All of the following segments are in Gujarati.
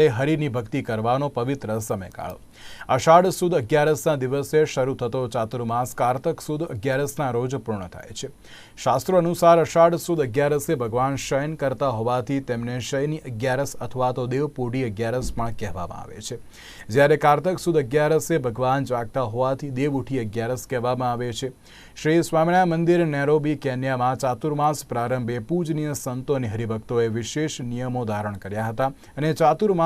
એ હરિની ભક્તિ કરવાનો પવિત્ર સમયગાળો અષાઢ સુદ અગિયારસના દિવસે શરૂ થતો ચાતુર્માસ કારતક સુદ અગિયારસના રોજ પૂર્ણ થાય છે. શાસ્ત્રો અનુસાર અષાઢ સુદ અગિયારસે ભગવાન શયન કરતા હોવાથી તેમને શયની અગિયારસ અથવા તો દેવપોઢી અગિયારસ પણ કહેવામાં આવે છે. જ્યારે કારતક સુદ અગિયારસે ભગવાન જાગતા હોવાથી દેવઉઠી અગિયારસ કહેવામાં આવે છે. શ્રી સ્વામિનારાયણ મંદિર, નેરોબી, કેન્યામાં ચાતુર્માસ પ્રારંભે પૂજનીય સંતો અને હરિભક્તોએ વિશેષ નિયમો ધારણ કર્યા હતા અને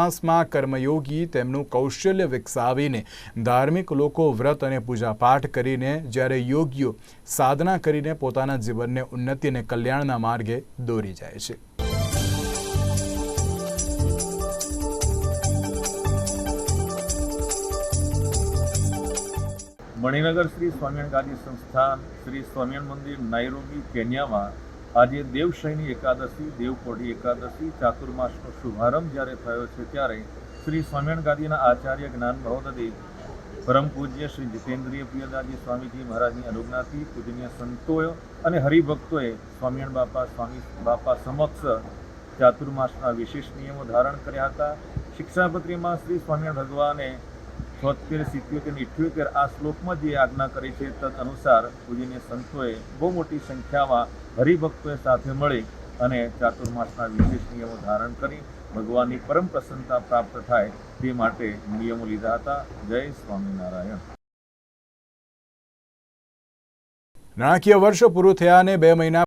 ચાતુર્માસમાં કર્મયોગી તેમનું કૌશલ્ય વિકસાવીને ધાર્મિક લોકો વ્રત અને પૂજાપાઠ કરીને જ્યારે યોગીઓ સાધના કરીને પોતાના જીવનને ઉન્નતિ અને કલ્યાણના માર્ગે દોરી જાય છે. મણિનગર શ્રી સ્વામિનારાયણ ગાદી સંસ્થાન શ્રી સ્વામિનારાયણ મંદિર, નાયરોબી, કેન્યામાં આજે દેવશયની એકાદશી દેવકોઢી એકાદશી, ચાતુર્માસનો શુભારંભ જ્યારે થયો છે ત્યારે શ્રી સ્વામિનારાયણ ગાદીના આચાર્ય જ્ઞાન મહોદય પરમ પૂજ્ય શ્રી જીતેન્દ્રિય પ્રિયદાજી સ્વામીજી મહારાજની અનુજ્ઞાથી પૂજનીય સંતોએ અને હરિભક્તોએ સ્વામિનારાયણ બાપા સ્વામી બાપા સમક્ષ ચાતુર્માસના વિશેષ નિયમો ધારણ કર્યા હતા. શિક્ષાપત્રીમાં શ્રી સ્વામિનારાયણ ભગવાને છોતેર સિત્યોતેર ઇઠ્યોતેર આ શ્લોકમાં જે આજ્ઞા કરી છે તદ અનુસાર પૂજનીય સંતોએ બહુ મોટી સંખ્યામાં હરિભક્તોએ સાથે મળી અને ચાતુર્માસના વિશેષ નિયમો ધારણ કરી ભગવાનની પરમ પ્રસન્નતા પ્રાપ્ત થાય તે માટે નિયમો લીધા હતા. જય સ્વામિનારાયણ. નાણાકીય વર્ષ પૂરું થયા અને બે મહિના